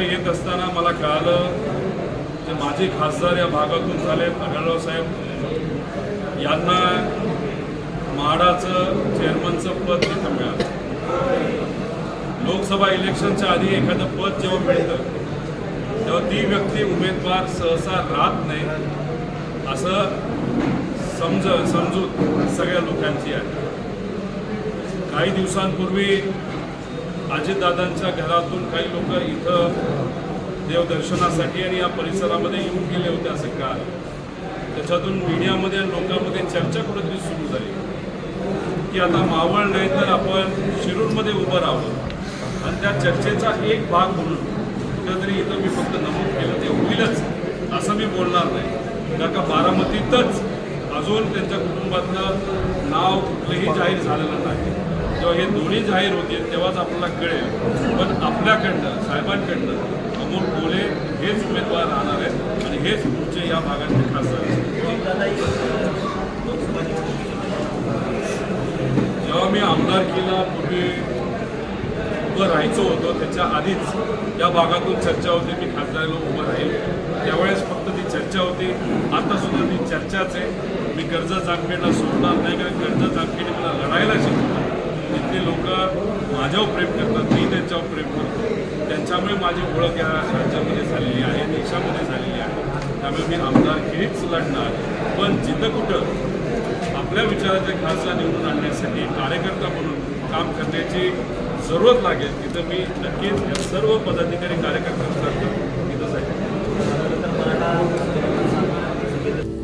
इथं येत असताना मला कळालं जे माझे खासदार या भागातून झाले आढळराव साहेब यांना म्हाडाचं चेअरमनचं पद तिथं मिळालं. लोकसभा इलेक्शनच्या आधी एखादं पद जेव्हा मिळतं तेव्हा ती व्यक्ती उमेदवार सहसा राहत नाही असं समज समजूत सगळ्या लोकांची आहे. काही दिवसांपूर्वी अजितदादांच्या घरातून काही लोक इथं देवदर्शनासाठी आणि या परिसरामध्ये येऊन गेले होते असं काल त्याच्यातून मीडियामध्ये आणि लोकांमध्ये चर्चा कुठेतरी सुरू झाली. की आता मावळ नाही तर आपण शिरूरमध्ये उभं राहावं. आणि त्या चर्चेचा एक भाग म्हणून कुठेतरी इथं मी फक्त नमूद केलं. ते होईलच असं मी बोलणार नाही. कारण का बारामतीतच अजून त्यांच्या कुटुंबातलं नाव कुठलंही जाहीर झालेलं नाही. जेव्हा हे दोन्ही जाहीर होतील तेव्हाच आपल्याला कळेल. पण आपल्याकडनं साहेबांकडनं अमोल कोले हेच उमेदवार राहणार आहेत आणि हेच पुढचे या भागातले खासदार जेव्हा मी आमदारकीला पूर्वी उभं राहायचो होतो त्याच्या आधीच या भागातून चर्चा होती मी खासदाराला उभं राहील. त्यावेळेस फक्त ती चर्चा होती. आता सुद्धा ती चर्चाच आहे. मी कर्ज जामखेडला सोडणार नाही कारण कर्ज जामखेड मला लढायला माझ्यावर प्रेम करतात मी त्यांच्यावर प्रेम करतो. त्यांच्यामुळे माझी ओळख या राज्यामध्ये झालेली आहे देशामध्ये झालेली आहे. त्यामुळे मी आमदारकीच लढणार. पण जिथं कुठं आपल्या विचाराचे खासदार निवडून आणण्यासाठी कार्यकर्ता म्हणून काम करण्याची जरूरत लागेल तिथं मी नक्कीच या सर्व पदाधिकारी कार्यकर्त्यांसाठी तिथं जाईल.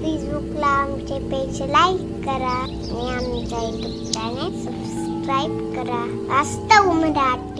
फेसबुकला आमचे पेज लाईक करा आणि आमच्या युट्यूब चॅनल सबस्क्राईब करा. वास्तव मराठी